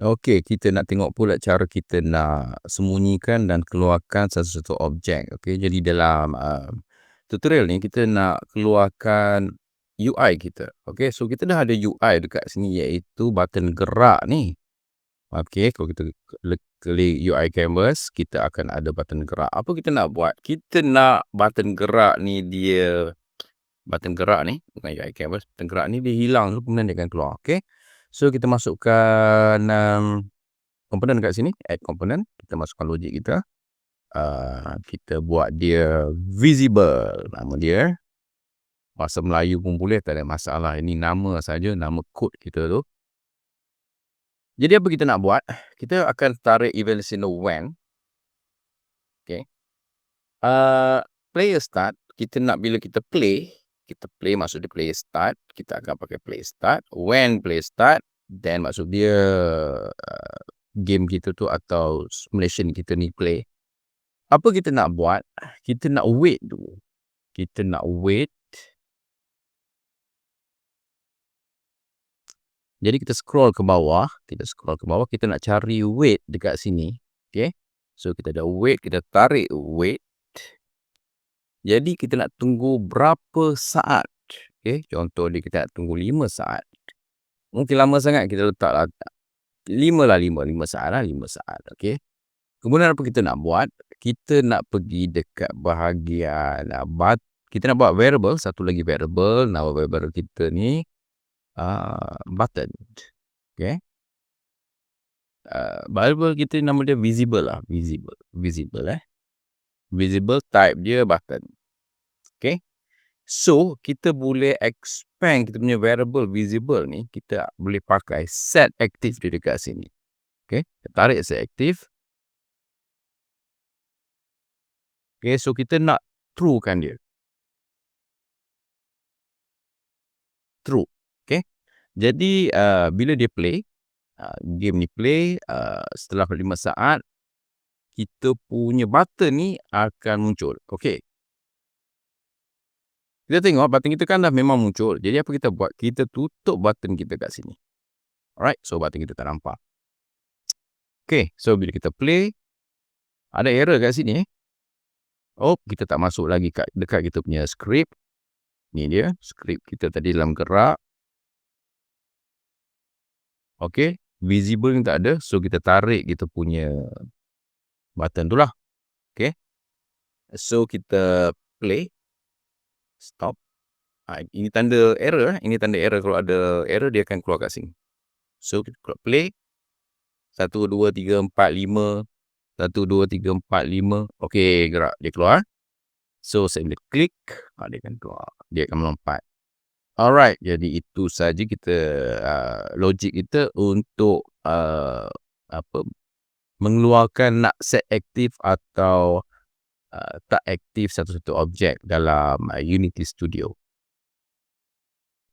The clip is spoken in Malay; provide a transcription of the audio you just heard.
Okey, kita nak tengok pula cara kita nak sembunyikan dan keluarkan satu-satu objek. Okey, jadi dalam uh, tutorial ni kita nak keluarkan UI kita. Okey, so kita dah ada UI dekat sini iaitu button gerak ni. Okey, kalau kita klik UI canvas, kita akan ada button gerak. Apa kita nak buat? Kita nak button gerak ni dia button gerak ni bukan UI canvas, button gerak ni dia hilang kemudian dia akan keluar. Okey. So kita masukkan um, komponen kat sini, add component, kita masukkan logik kita. Uh, kita buat dia visible nama dia. Bahasa Melayu pun boleh, tak ada masalah. Ini nama saja, nama kod kita tu. Jadi apa kita nak buat? Kita akan tarik evaluation when. Okay. Uh, player start, kita nak bila kita play, kita play maksud dia play start kita akan pakai play start. When play start then maksud dia uh, game kita tu atau simulation kita ni play. Apa kita nak buat? Kita nak wait dulu. Kita nak wait. Jadi kita scroll ke bawah kita scroll ke bawah kita nak cari wait dekat sini okay? So kita ada wait kita tarik wait jadi kita nak tunggu berapa saat. Okay. Contoh dia kita nak tunggu 5 saat. Mungkin lama sangat kita letak lah. 5 lah 5. 5 saat lah 5 saat. Okay. Kemudian apa kita nak buat? Kita nak pergi dekat bahagian uh, but, kita nak buat variable. Satu lagi variable. Nama variable kita ni uh, button. Okay. Uh, variable kita nama dia visible lah. Visible. Visible eh visible type dia button. Okay. So, kita boleh expand kita punya variable visible ni, kita boleh pakai set active di dekat sini. Okay. Kita tarik set active. Okay, so kita nak true kan dia. True. Okay. Jadi, uh, bila dia play, uh, game ni play, uh, setelah 5 saat, kita punya button ni akan muncul. Okey. Kita tengok button kita kan dah memang muncul. Jadi apa kita buat? Kita tutup button kita kat sini. Alright. So button kita tak nampak. Okey. So bila kita play. Ada error kat sini. Oh kita tak masuk lagi kat, dekat kita punya script. Ni dia. Script kita tadi dalam gerak. Okey. Visible ni tak ada. So kita tarik kita punya button tu lah. Okay. So, kita play. Stop. Ha, ini tanda error. Eh. Ini tanda error. Kalau ada error, dia akan keluar kat sini. So, kita keluar play. 1, 2, 3, 4, 5. 1, 2, 3, 4, 5. Okay, gerak. Dia keluar. So, saya boleh klik. Ha, dia akan keluar. Dia akan melompat. Alright, jadi itu saja kita uh, logik kita untuk uh, apa mengeluarkan nak set aktif atau uh, tak aktif satu-satu objek dalam uh, Unity Studio.